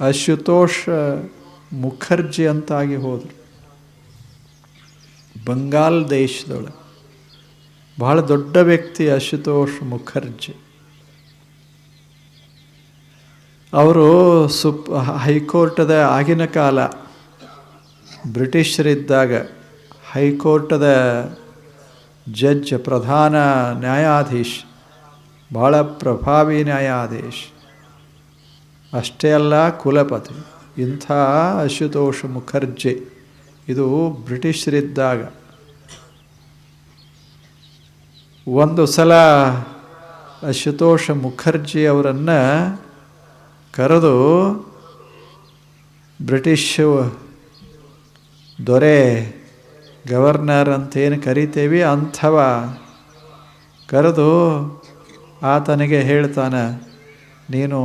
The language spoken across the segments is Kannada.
ಅಶುತೋಷ ಮುಖರ್ಜಿ ಅಂತಾಗಿ ಹೋದರು. ಬಂಗಾಲ್ ದೇಶದೊಳಗೆ ಬಹಳ ದೊಡ್ಡ ವ್ಯಕ್ತಿ ಅಶುತೋಷ್ ಮುಖರ್ಜಿ. ಅವರು ಸುಪ್ ಹೈಕೋರ್ಟದ ಆಗಿನ ಕಾಲ ಬ್ರಿಟಿಷರಿದ್ದಾಗ ಹೈಕೋರ್ಟದ ಜಡ್ಜ್ ಪ್ರಧಾನ ನ್ಯಾಯಾಧೀಶ್ ಭಾಳ ಪ್ರಭಾವಿ ನ್ಯಾಯಾಧೀಶ್. ಅಷ್ಟೇ ಅಲ್ಲ ಕುಲಪತಿ. ಇಂಥ ಅಶುತೋಷ್ ಮುಖರ್ಜಿ. ಇದು ಬ್ರಿಟಿಷರಿದ್ದಾಗ. ಒಂದು ಸಲ ಅಶುತೋಷ ಮುಖರ್ಜಿ ಅವರನ್ನು ಕರೆದು ಬ್ರಿಟಿಷ್ ದೊರೆ ಗವರ್ನರ್ ಅಂತೇನು ಕರಿತೇವಿ ಅಂಥವ ಕರೆದು ಆತನಿಗೆ ಹೇಳ್ತಾನೆ, ನೀನು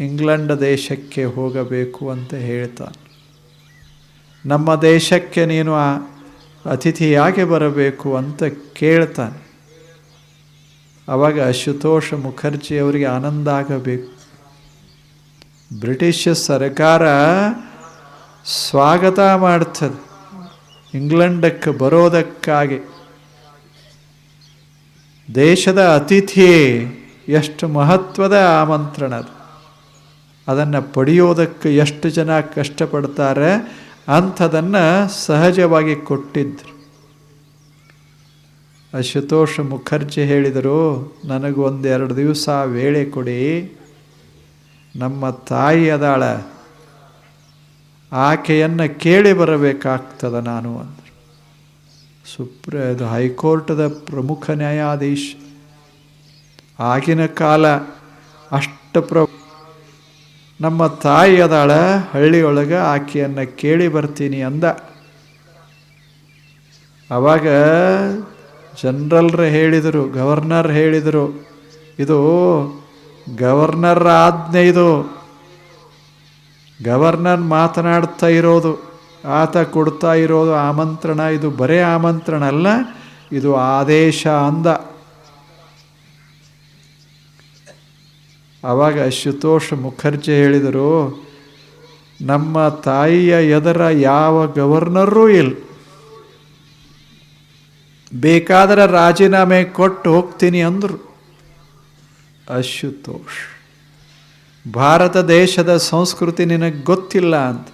ಇಂಗ್ಲೆಂಡ್ ದೇಶಕ್ಕೆ ಹೋಗಬೇಕು ಅಂತ ಹೇಳ್ತಾನೆ. ನಮ್ಮ ದೇಶಕ್ಕೆ ನೀನು ಆ ಅತಿಥಿಯಾಗಿ ಬರಬೇಕು ಅಂತ ಕೇಳ್ತಾನೆ. ಆವಾಗ ಅಶುತೋಷ ಮುಖರ್ಜಿ ಅವರಿಗೆ ಆನಂದ ಆಗಬೇಕು. ಬ್ರಿಟಿಷ್ ಸರ್ಕಾರ ಸ್ವಾಗತ ಮಾಡ್ತದೆ ಇಂಗ್ಲೆಂಡಕ್ಕೆ ಬರೋದಕ್ಕಾಗಿ. ದೇಶದ ಅತಿಥಿ ಎಷ್ಟು ಮಹತ್ವದ ಆಮಂತ್ರಣ ಅದು. ಅದನ್ನು ಪಡೆಯೋದಕ್ಕೆ ಎಷ್ಟು ಜನ ಕಷ್ಟಪಡ್ತಾರೆ ಅಂಥದನ್ನು ಸಹಜವಾಗಿ ಕೊಟ್ಟಿದ್ದರು ಅಶುತೋಷ್ ಮುಖರ್ಜಿ ಹೇಳಿದರು ನನಗೊಂದೆರಡು ದಿವಸ ವೇಳೆ ಕೊಡಿ. ನಮ್ಮ ತಾಯಿ ಅದಾಳ. ಆಕೆಯನ್ನು ಕೇಳಿ ಬರಬೇಕಾಗ್ತದ ನಾನು ಅಂದರು. ಸುಪ್ರ, ಇದು ಹೈಕೋರ್ಟದ ಪ್ರಮುಖ ನ್ಯಾಯಾಧೀಶ. ಆಗಿನ ಕಾಲ ಅಷ್ಟು ಪ್ರ ನಮ್ಮ ತಾಯಿ ಅದಾಳ, ಹಳ್ಳಿಯೊಳಗೆ ಆಕೆಯನ್ನು ಕೇಳಿ ಬರ್ತೀನಿ ಅಂದ. ಅವಾಗ ಜನರಲ್ರು ಹೇಳಿದರು, ಗವರ್ನರ್ ಹೇಳಿದರು, ಇದು ಗವರ್ನರ್ ಆಜ್ಞೆ ಇದು. ಗವರ್ನರ್ ಮಾತನಾಡ್ತಾ ಇರೋದು, ಆತ ಕೊಡ್ತಾ ಇರೋದು ಆಮಂತ್ರಣ, ಇದು ಬರೇ ಆಮಂತ್ರಣ ಅಲ್ಲ, ಇದು ಆದೇಶ ಅಂದ. ಆವಾಗ ಅಶುತೋಷ್ ಮುಖರ್ಜಿ ಹೇಳಿದರು, ನಮ್ಮ ತಾಯಿಯ ಎದರ ಯಾವ ಗವರ್ನರೂ ಇಲ್ಲ. ಬೇಕಾದರೆ ರಾಜೀನಾಮೆ ಕೊಟ್ಟು ಹೋಗ್ತೀನಿ ಅಂದರು. ಅಶುತೋಷ್, ಭಾರತ ದೇಶದ ಸಂಸ್ಕೃತಿ ನಿನಗೆ ಗೊತ್ತಿಲ್ಲ ಅಂತ.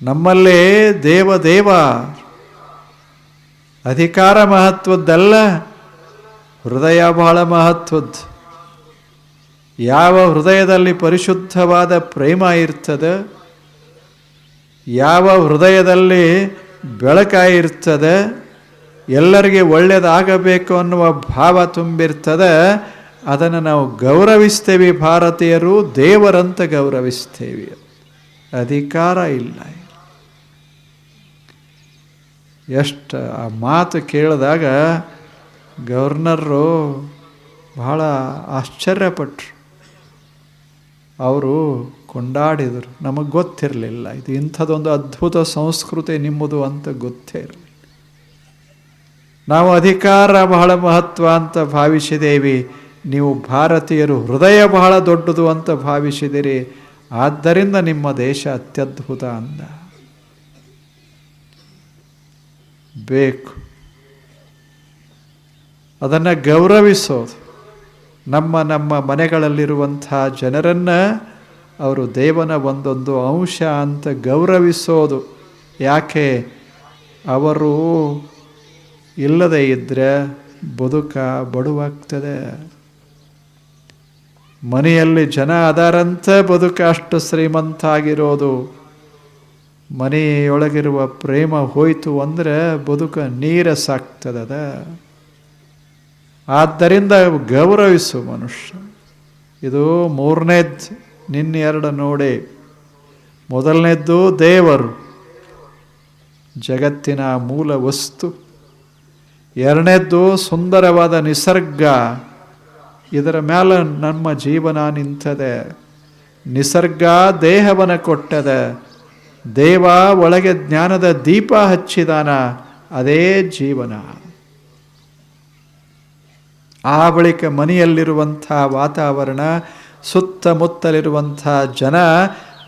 ನಮ್ಮಲ್ಲೇ ದೇವ ದೇವ, ಅಧಿಕಾರ ಮಹತ್ವದ್ದಲ್ಲ, ಹೃದಯ ಬಹಳ ಮಹತ್ವದ್ದು. ಯಾವ ಹೃದಯದಲ್ಲಿ ಪರಿಶುದ್ಧವಾದ ಪ್ರೇಮ ಇರ್ತದೆ, ಯಾವ ಹೃದಯದಲ್ಲಿ ಬೆಳಕಾಗಿರ್ತದೆ ಎಲ್ಲರಿಗೆ ಒಳ್ಳೆಯದಾಗಬೇಕು ಅನ್ನುವ ಭಾವ ತುಂಬಿರ್ತದೆ, ಅದನ್ನು ನಾವು ಗೌರವಿಸ್ತೇವೆ ಭಾರತೀಯರು, ದೇವರಂತ ಗೌರವಿಸ್ತೇವೆ. ಅಧಿಕಾರ ಇಲ್ಲ ಎಷ್ಟು ಆ ಮಾತು ಕೇಳಿದಾಗ ಗವರ್ನರು ಬಹಳ ಆಶ್ಚರ್ಯಪಟ್ಟರು ಅವರು ಕೊಂಡಾಡಿದರು. ನಮಗೆ ಗೊತ್ತಿರಲಿಲ್ಲ. ಇದು ಇಂಥದ್ದೊಂದು ಅದ್ಭುತ ಸಂಸ್ಕೃತಿ ನಿಮ್ಮದು ಅಂತ ಗೊತ್ತೇ ಇರಲಿಲ್ಲ. ನಾವು ಅಧಿಕಾರ ಬಹಳ ಮಹತ್ವ ಅಂತ ಭಾವಿಸಿದ್ದೇವೆ. ನೀವು ಭಾರತೀಯರು ಹೃದಯ ಬಹಳ ದೊಡ್ಡದು ಅಂತ ಭಾವಿಸಿದಿರಿ ಆದ್ದರಿಂದ ನಿಮ್ಮ ದೇಶ ಅತ್ಯದ್ಭುತ ಅಂದ. ಬೇಕು. ಅದನ್ನು ಗೌರವಿಸೋದು. ನಮ್ಮ ನಮ್ಮ ಮನೆಗಳಲ್ಲಿರುವಂಥ ಜನರನ್ನು ಅವರು ದೇವನ ಒಂದೊಂದು ಅಂಶ ಅಂತ ಗೌರವಿಸೋದು. ಯಾಕೆ? ಅವರು ಇಲ್ಲದೇ ಇದ್ದರೆ ಬದುಕ ಬಡುವಾಗ್ತದೆ. ಮನೆಯಲ್ಲಿ ಜನ ಅದಾರಂತ ಬದುಕ ಅಷ್ಟು ಶ್ರೀಮಂತ ಆಗಿರೋದು ಮನೆಯೊಳಗಿರುವ ಪ್ರೇಮ ಹೋಯಿತು ಅಂದರೆ ಬದುಕ ನೀರಸಾಗ್ತದದ. ಆದ್ದರಿಂದ ಗೌರವಿಸು ಮನುಷ್ಯ. ಇದು ಮೂರನೇದ್ದು ನಿನ್ನೆರಡು ನೋಡಿ. ಮೊದಲನೇದ್ದು, ದೇವರು ಜಗತ್ತಿನ ಮೂಲ ವಸ್ತು. ಎರಡನೇದ್ದು, ಸುಂದರವಾದ ನಿಸರ್ಗ. ಇದರ ಮೇಲೆ ನಮ್ಮ ಜೀವನ ನಿಂತದೆ. ನಿಸರ್ಗ ದೇಹವನ್ನು ಕೊಟ್ಟದೆ. ದೇವ ಒಳಗೆ ಜ್ಞಾನದ ದೀಪ ಹಚ್ಚಿದಾನ. ಅದೇ ಜೀವನ. ಆ ಬಳಿಕ ಮನೆಯಲ್ಲಿರುವಂಥ ವಾತಾವರಣ, ಸುತ್ತಮುತ್ತಲಿರುವಂಥ ಜನ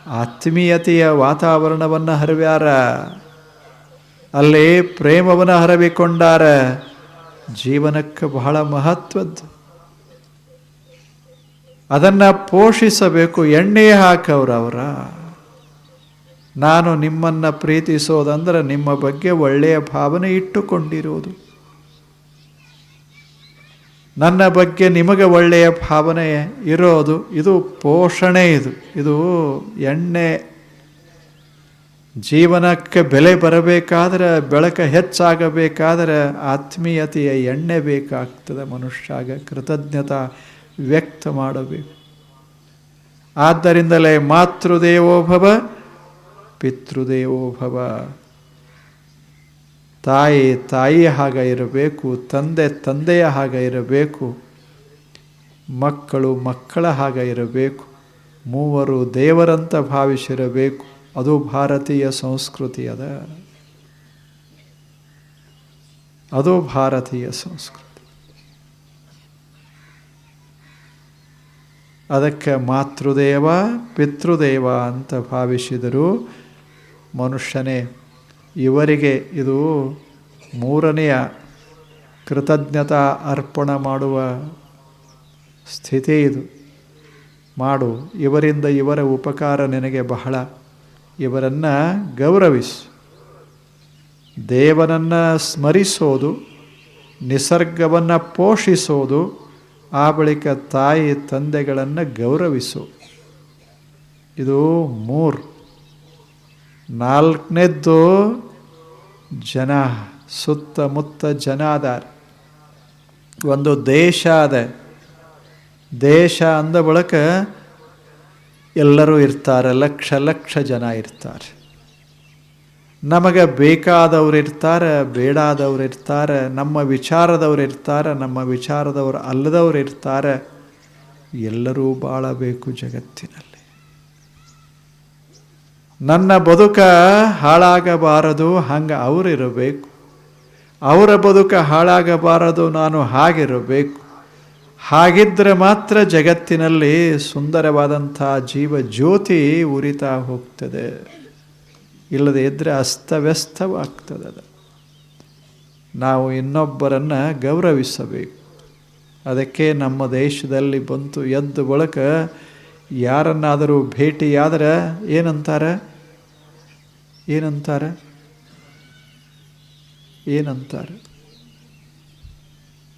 ಆತ್ಮೀಯತೆಯ ವಾತಾವರಣವನ್ನು ಹರವ್ಯಾರ? ಅಲ್ಲಿ ಪ್ರೇಮವನ್ನು ಹರವಿಕೊಂಡಾರ? ಜೀವನಕ್ಕೆ ಬಹಳ ಮಹತ್ವದ್ದು. ಅದನ್ನು ಪೋಷಿಸಬೇಕು, ಎಣ್ಣೆ ಹಾಕವ್ರವರ ನಾನು ನಿಮ್ಮನ್ನು ಪ್ರೀತಿಸೋದಂದ್ರೆ ನಿಮ್ಮ ಬಗ್ಗೆ ಒಳ್ಳೆಯ ಭಾವನೆ ಇಟ್ಟುಕೊಂಡಿರುವುದು ನನ್ನ ಬಗ್ಗೆ ನಿಮಗೆ ಒಳ್ಳೆಯ ಭಾವನೆ ಇರೋದು, ಇದು ಪೋಷಣೆ ಇದು. ಇದು ಎಣ್ಣೆ. ಜೀವನಕ್ಕೆ ಬೆಲೆ ಬರಬೇಕಾದ್ರೆ, ಬೆಳಕ ಹೆಚ್ಚಾಗಬೇಕಾದ್ರೆ ಆತ್ಮೀಯತೆಯ ಎಣ್ಣೆ ಬೇಕಾಗ್ತದೆ. ಮನುಷ್ಯಾಗ ಕೃತಜ್ಞತಾ ವ್ಯಕ್ತ ಮಾಡಬೇಕು. ಆದ್ದರಿಂದಲೇ ಮಾತೃದೇವೋಭವ ಪಿತೃದೇವೋಭವ ತಾಯಿ ತಾಯಿಯ ಹಾಗ ಇರಬೇಕು, ತಂದೆ, ತಂದೆಯ ಹಾಗ ಇರಬೇಕು, ಮಕ್ಕಳು ಮಕ್ಕಳ ಹಾಗ ಇರಬೇಕು, ಮೂವರು ದೇವರಂತ ಭಾವಿಸಿರಬೇಕು. ಅದು ಭಾರತೀಯ ಸಂಸ್ಕೃತಿ ಅದ. ಅದು ಭಾರತೀಯ ಸಂಸ್ಕೃತಿ. ಅದಕ್ಕೆ ಮಾತೃದೇವ, ಪಿತೃದೇವ ಅಂತ ಭಾವಿಸಿದರು ಮನುಷ್ಯನೇ ಇವರಿಗೆ ಇದು ಮೂರನೆಯ ಕೃತಜ್ಞತಾ ಅರ್ಪಣ ಮಾಡುವ ಸ್ಥಿತಿ ಇದು. ಮಾಡು, ಇವರಿಂದ ಇವರ ಉಪಕಾರ ನಿನಗೆ ಬಹಳ. ಇವರನ್ನು ಗೌರವಿಸು. ದೇವನನ್ನು ಸ್ಮರಿಸೋದು, ನಿಸರ್ಗವನ್ನು ಪೋಷಿಸೋದು, ಆ ಬಳಿಕ ತಾಯಿ ತಂದೆಗಳನ್ನು ಗೌರವಿಸು. ಇದು ಮೂರು. ನಾಲ್ಕನೇದ್ದು ಜನ, ಸುತ್ತಮುತ್ತ ಜನ ಅದಾರ ಒಂದು ದೇಶ ಅದ ದೇಶ ಅಂದ ಬಳಿಕ ಎಲ್ಲರೂ ಇರ್ತಾರೆ, ಲಕ್ಷ ಲಕ್ಷ ಜನ ಇರ್ತಾರೆ. ನಮಗೆ ಬೇಕಾದವ್ರು ಇರ್ತಾರೆ, ಬೇಡಾದವ್ರು ಇರ್ತಾರೆ, ನಮ್ಮ ವಿಚಾರದವ್ರು ಇರ್ತಾರೆ, ನಮ್ಮ ವಿಚಾರದವ್ರು ಅಲ್ಲದವ್ರು ಇರ್ತಾರೆ. ಎಲ್ಲರೂ ಬಾಳಬೇಕು ಜಗತ್ತಿನಲ್ಲಿ. ನನ್ನ ಬದುಕ ಹಾಳಾಗಬಾರದು, ಹಂಗೆ ಅವರಿರಬೇಕು. ಅವರ ಬದುಕ ಹಾಳಾಗಬಾರದು, ನಾನು ಹಾಗಿರಬೇಕು. ಹಾಗಿದ್ದರೆ ಮಾತ್ರ ಜಗತ್ತಿನಲ್ಲಿ ಸುಂದರವಾದಂಥ ಜೀವ ಜ್ಯೋತಿ ಉರಿತಾ ಹೋಗ್ತದೆ. ಇಲ್ಲದೇ ಇದ್ದರೆ ಅಸ್ತವ್ಯಸ್ತವಾಗ್ತದೆ ನಾವು ಇನ್ನೊಬ್ಬರನ್ನು ಗೌರವಿಸಬೇಕು. ಅದಕ್ಕೆ ನಮ್ಮ ದೇಶದಲ್ಲಿ ಬಂತು ಎದ್ದು ಬಳಕ, ಯಾರನ್ನಾದರೂ ಭೇಟಿಯಾದರೆ ಏನಂತಾರೆ? ಏನಂತಾರೆ? ಏನಂತಾರೆ?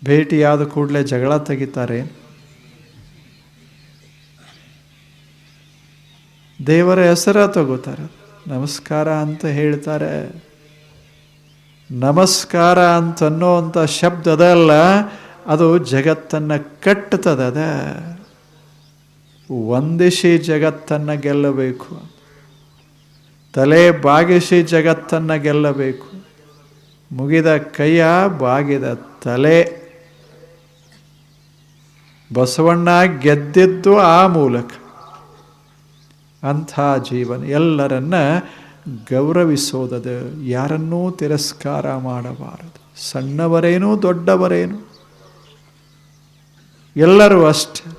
ಭೇಟಿಯಾದ ಕೂಡಲೇ ಜಗಳ ತೆಗಿತಾರೆ. ದೇವರ ಹೆಸರ ತಗೋತಾರೆ. ನಮಸ್ಕಾರ ಅಂತ ಹೇಳ್ತಾರೆ. ನಮಸ್ಕಾರ ಅಂತ ಅನ್ನೋವಂಥ ಶಬ್ದದಲ್ಲ ಅದು ಜಗತ್ತನ್ನು ಅದ. ವಂದಿಸಿ ಜಗತ್ತನ್ನು ಗೆಲ್ಲಬೇಕು. ತಲೆ ಬಾಗಿಸಿ ಜಗತ್ತನ್ನು ಗೆಲ್ಲಬೇಕು. ಮುಗಿದ ಕೈಯ ಬಾಗಿದ ತಲೆ. ಬಸವಣ್ಣ ಗೆದ್ದಿದ್ದು ಆ ಮೂಲಕ. ಅಂಥ ಜೀವನ ಎಲ್ಲರನ್ನ ಗೌರವಿಸೋದದು ಯಾರನ್ನೂ ತಿರಸ್ಕಾರ ಮಾಡಬಾರದು. ಸಣ್ಣವರೇನು ದೊಡ್ಡವರೇನು? ಎಲ್ಲರೂ ಅಷ್ಟೆ.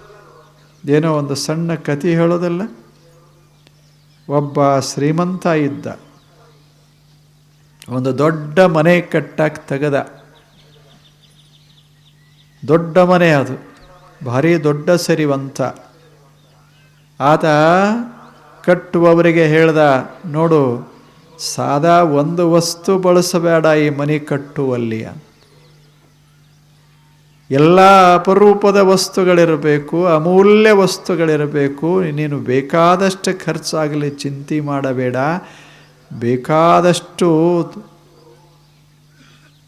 ಏನೋ ಒಂದು ಸಣ್ಣ ಕತಿ ಹೇಳೋದಲ್ಲ? ಒಬ್ಬ ಶ್ರೀಮಂತ ಇದ್ದ. ಒಂದು ದೊಡ್ಡ ಮನೆ ಕಟ್ಟಕ್ಕೆ ತೆಗೆದ. ದೊಡ್ಡ ಮನೆ ಅದು. ಭಾರಿ ದೊಡ್ಡ ಸರಿವಂತ. ಆತ ಕಟ್ಟುವವರಿಗೆ ಹೇಳ್ದ, ನೋಡು, ಸಾದಾ ಒಂದು ವಸ್ತು ಬಳಸಬೇಡ ಈ ಮನೆ ಕಟ್ಟುವಲ್ಲಿ ಎಲ್ಲ ಅಪರೂಪದ ವಸ್ತುಗಳಿರಬೇಕು, ಅಮೂಲ್ಯ ವಸ್ತುಗಳಿರಬೇಕು. ನೀನು ಬೇಕಾದಷ್ಟು ಖರ್ಚಾಗಲಿ ಚಿಂತೆ ಮಾಡಬೇಡ. ಬೇಕಾದಷ್ಟು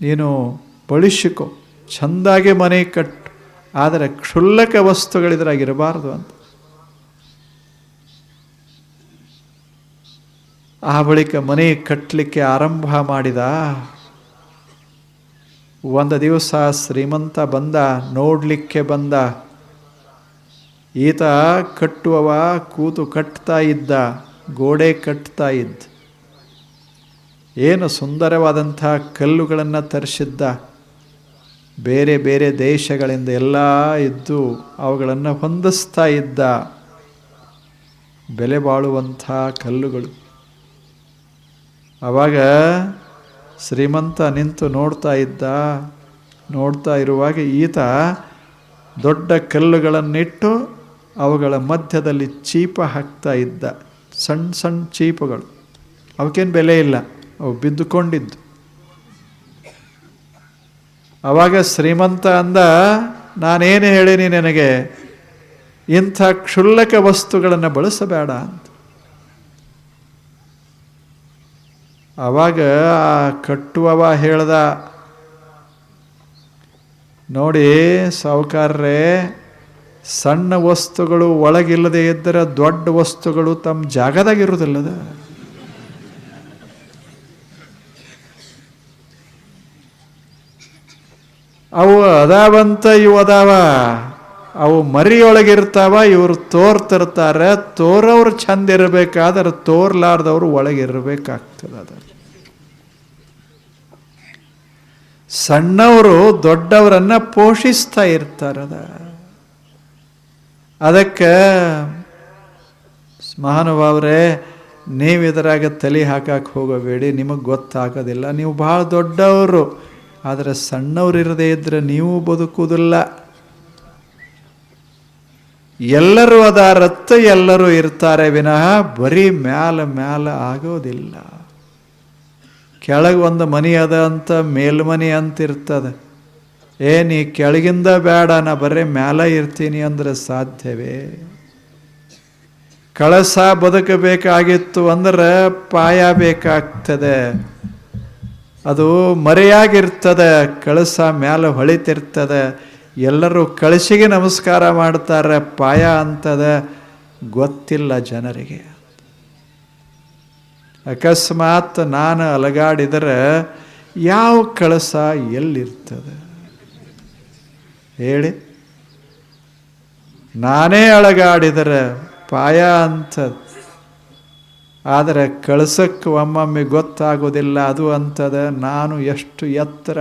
ನೀನು ಬಳಸಿಕೊ. ಚಂದಾಗಿ ಮನೆ ಕಟ್ಟು ಆದರೆ ಕ್ಷುಲ್ಲಕ ವಸ್ತುಗಳಿದ್ರಾಗಿರಬಾರ್ದು ಅಂತ. ಆ ಬಳಿಕ ಮನೆ ಕಟ್ಟಲಿಕ್ಕೆ ಆರಂಭ ಮಾಡಿದ ಒಂದು ದಿವಸ ಶ್ರೀಮಂತ ಬಂದ, ನೋಡಲಿಕ್ಕೆ ಬಂದ. ಈತ ಕಟ್ಟುವವ ಕೂತು ಕಟ್ತಾ ಇದ್ದ, ಗೋಡೆ ಕಟ್ತಾ ಇದ್ದ. ಏನು ಸುಂದರವಾದಂಥ ಕಲ್ಲುಗಳನ್ನು ತರಿಸಿದ್ದ. ಬೇರೆ ಬೇರೆ ದೇಶಗಳಿಂದ ಎಲ್ಲ ಇದ್ದು ಅವುಗಳನ್ನು ಹೊಂದಿಸ್ತಾ ಇದ್ದ. ಬೆಲೆ ಬಾಳುವಂಥ ಕಲ್ಲುಗಳು. ಆವಾಗ ಶ್ರೀಮಂತ ನಿಂತು ನೋಡ್ತಾ ಇದ್ದ, ನೋಡ್ತಾ ಇರುವಾಗ ಈತ ದೊಡ್ಡ ಕಲ್ಲುಗಳನ್ನಿಟ್ಟು ಅವುಗಳ ಮಧ್ಯದಲ್ಲಿ ಚೀಪ ಹಾಕ್ತಾ ಇದ್ದ. ಸಣ್ಣ ಸಣ್ಣ ಚೀಪಗಳು. ಅವಕ್ಕೇನು ಬೆಲೆ ಇಲ್ಲ. ಅವು ಬಿದ್ದುಕೊಂಡಿದ್ದು. ಅವಾಗ ಶ್ರೀಮಂತ ಅಂದ, ನಾನೇನು ಹೇಳೀನಿ ನನಗೆ? ಇಂಥ ಕ್ಷುಲ್ಲಕ ವಸ್ತುಗಳನ್ನು ಬಳಸಬೇಡ ಅಂತ. ಆವಾಗ ಆ ಕಟ್ಟುವವ ಹೇಳ್ದ, ನೋಡಿ ಸಾವುಕಾರರೇ ಸಣ್ಣ ವಸ್ತುಗಳು ಒಳಗಿಲ್ಲದೆ ಇದ್ದರೆ ದೊಡ್ಡ ವಸ್ತುಗಳು ತಮ್ಮ ಜಾಗದಾಗಿರುವುದಿಲ್ಲದ ಅವು ಅದಾವಂತ, ಇವು ಅದಾವ. ಅವು ಮರಿಯೊಳಗಿರ್ತಾವ, ಇವರು ತೋರ್ತಿರ್ತಾರೆ. ತೋರವ್ರು ಚಂದ ಇರಬೇಕಾದ್ರೆ ತೋರ್ಲಾರ್ದವ್ರು ಒಳಗಿರ್ಬೇಕಾಗ್ತದೆ ಅದ ಸಣ್ಣವರು ದೊಡ್ಡವರನ್ನ ಪೋಷಿಸ್ತಾ ಇರ್ತಾರದ ಅದಕ್ಕೆ ಮಹಾನುಭಾವರೇ, ನೀವು ಇದರಾಗ ತಲೆ ಹಾಕಕ್ಕೆ ಹೋಗಬೇಡಿ, ನಿಮಗೆ ಗೊತ್ತಾಗೋದಿಲ್ಲ. ನೀವು ಭಾಳ ದೊಡ್ಡವರು, ಆದರೆ ಸಣ್ಣವ್ರು ಇರದೇ ಇದ್ರೆ ನೀವು ಬದುಕುವುದಿಲ್ಲ. ಎಲ್ಲರೂ ಅದಾರತ್ತ ಎಲ್ಲರೂ ಇರ್ತಾರೆ ವಿನಃ ಬರೀ ಮ್ಯಾಲ ಮ್ಯಾಲ ಆಗೋದಿಲ್ಲ. ಕೆಳಗೆ ಒಂದು ಮನಿ ಅದ ಅಂತ ಮೇಲ್ಮನಿ ಅಂತ ಇರ್ತದೆ. ಏ, ನೀ ಕೆಳಗಿಂದ ಬೇಡ ನಾ ಬರೀ ಮ್ಯಾಲ ಇರ್ತೀನಿ ಅಂದ್ರೆ ಸಾಧ್ಯವೇ? ಕಳಸ ಬದುಕಬೇಕಾಗಿತ್ತು ಅಂದ್ರೆ ಪಾಯ ಬೇಕಾಗ್ತದೆ. ಅದು ಮರೆಯಾಗಿರ್ತದೆ, ಕಳಸ ಮ್ಯಾಲ ಹೊಳಿತಿರ್ತದೆ. ಎಲ್ಲರೂ ಕಳಸಿಗೆ ನಮಸ್ಕಾರ ಮಾಡ್ತಾರೆ. ಪಾಯ ಅಂತದ, ಗೊತ್ತಿಲ್ಲ ಜನರಿಗೆ. ಅಕಸ್ಮಾತ್ ನಾನು ಅಲಗಾಡಿದರೆ ಯಾವ ಕಳಸ ಎಲ್ಲಿರ್ತದೆ? ಹೇಳಿ. ನಾನೇ ಅಳಗಾಡಿದರೆ ಪಾಯ ಅಂತ ಆದರೆ ಕಳಸಕ್ಕೆ ಒಮ್ಮೊಮ್ಮೆ ಗೊತ್ತಾಗೋದಿಲ್ಲ ಅದು ಅಂತದ, ನಾನು ಎಷ್ಟು ಎತ್ತರ?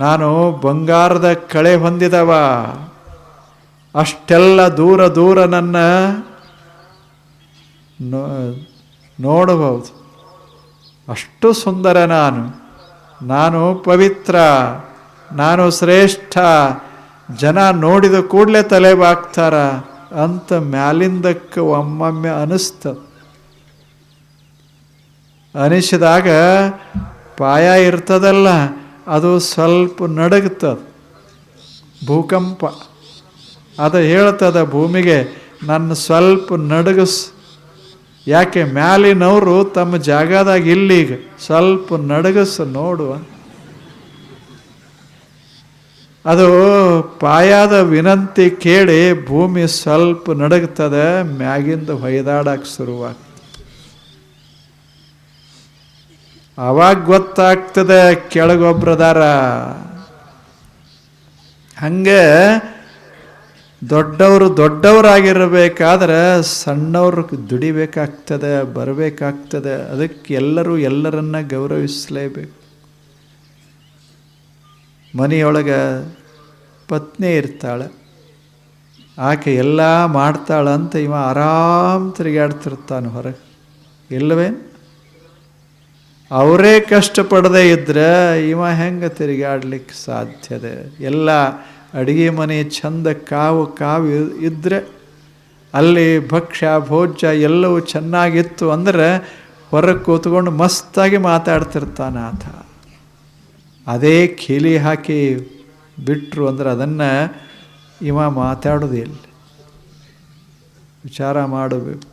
ನಾನು ಬಂಗಾರದ ಕಳೆ ಹೊಂದಿದವ. ಅಷ್ಟೆಲ್ಲ ದೂರ ದೂರ ನನ್ನ ನೋಡಬಹುದು. ಅಷ್ಟು ಸುಂದರ ನಾನು. ನಾನು ಪವಿತ್ರ. ನಾನು ಶ್ರೇಷ್ಠ. ಜನ ನೋಡಿದ ಕೂಡಲೇ ತಲೆ ಬಾಗ್ತಾರ. ಅಂತ ಮ್ಯಾಲಿಂದಕ್ಕೆ ಒಮ್ಮೊಮ್ಮೆ ಅನಿಸ್ತ. ಅನಿಸಿದಾಗ ಪಾಯ ಇರ್ತದಲ್ಲ. ಅದು ಸ್ವಲ್ಪ ನಡಗ್ತದೆ ಭೂಕಂಪ. ಅದು ಹೇಳ್ತದ ಭೂಮಿಗೆ, ನನ್ನ ಸ್ವಲ್ಪ ನಡಗಸ್. ಯಾಕೆ ಮ್ಯಾಲಿನವರು ತಮ್ಮ ಜಾಗದಾಗ ಇಲ್ಲೀಗ ಸ್ವಲ್ಪ ನಡಗಸ್ ನೋಡುವ. ಅದು ಪಾಯದ ವಿನಂತಿ ಕೇಳಿ ಭೂಮಿ ಸ್ವಲ್ಪ ನಡಗ್ತದೆ ಮ್ಯಾಗಿಂದ ಹೊಯ್ದಾಡಕ್ಕೆ ಶುರುವಾಗ್ತದೆ. ಅವಾಗ ಗೊತ್ತಾಗ್ತದೆ ಕೆಳಗೊಬ್ರದಾರ. ಹಂಗೆ ದೊಡ್ಡವರು ದೊಡ್ಡವರಾಗಿರಬೇಕಾದ್ರೆ ಸಣ್ಣವ್ರ ದುಡಿಬೇಕಾಗ್ತದೆ, ಬರಬೇಕಾಗ್ತದೆ. ಅದಕ್ಕೆ ಎಲ್ಲರೂ ಎಲ್ಲರನ್ನ ಗೌರವಿಸಲೇಬೇಕು. ಮನೆಯೊಳಗೆ ಪತ್ನಿ ಇರ್ತಾಳೆ. ಆಕೆ ಎಲ್ಲ ಮಾಡ್ತಾಳಂತ ಇವ ಆರಾಮ್ ತಿರುಗಾಡ್ತಿರ್ತಾನೆ ಹೊರಗೆ. ಇಲ್ಲವೇನು? ಅವರೇ ಕಷ್ಟಪಡದೇ ಇದ್ರೆ ಇವ ಹೆಂಗೆ ತಿರುಗಾಡ್ಲಿಕ್ಕೆ ಸಾಧ್ಯತೆ ಎಲ್ಲ ಅಡುಗೆ ಮನೆ ಚಂದ ಕಾವು ಕಾವು ಇದ್ದರೆ ಅಲ್ಲಿ ಭಕ್ಷ್ಯ, ಭೋಜ್ಯ ಎಲ್ಲವೂ ಚೆನ್ನಾಗಿತ್ತು ಅಂದರೆ ಹೊರಗೆ ಕೂತ್ಕೊಂಡು ಮಸ್ತಾಗಿ ಮಾತಾಡ್ತಿರ್ತಾನೆ ಆತ. ಅದೇ ಕೀಲಿ ಹಾಕಿ ಬಿಟ್ಟರು ಅಂದರೆ ಅದನ್ನು ಇವ ಮಾತಾಡೋದಿಲ್ಲ ವಿಚಾರ ಮಾಡಬೇಕು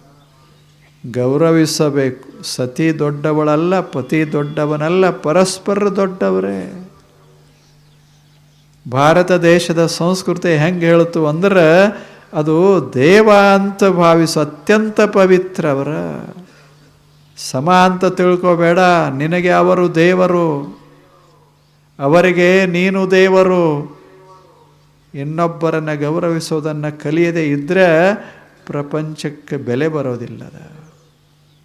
ಗೌರವಿಸಬೇಕು. ಸತಿ ದೊಡ್ಡವಳಲ್ಲ, ಪತಿ ದೊಡ್ಡವನಲ್ಲ, ಪರಸ್ಪರ ದೊಡ್ಡವರೇ. ಭಾರತ ದೇಶದ ಸಂಸ್ಕೃತಿ ಹೆಂಗೆ ಹೇಳ್ತು ಅಂದ್ರೆ, ಅದು ದೇವ ಅಂತ ಭಾವಿಸು, ಅತ್ಯಂತ ಪವಿತ್ರವರ ಸಮ ಅಂತ ತಿಳ್ಕೋಬೇಡ, ನಿನಗೆ ಅವರು ದೇವರು, ಅವರಿಗೆ ನೀನು ದೇವರು. ಇನ್ನೊಬ್ಬರನ್ನು ಗೌರವಿಸೋದನ್ನು ಕಲಿಯದೇ ಇದ್ದರೆ ಪ್ರಪಂಚಕ್ಕೆ ಬೆಲೆ ಬರೋದಿಲ್ಲದ.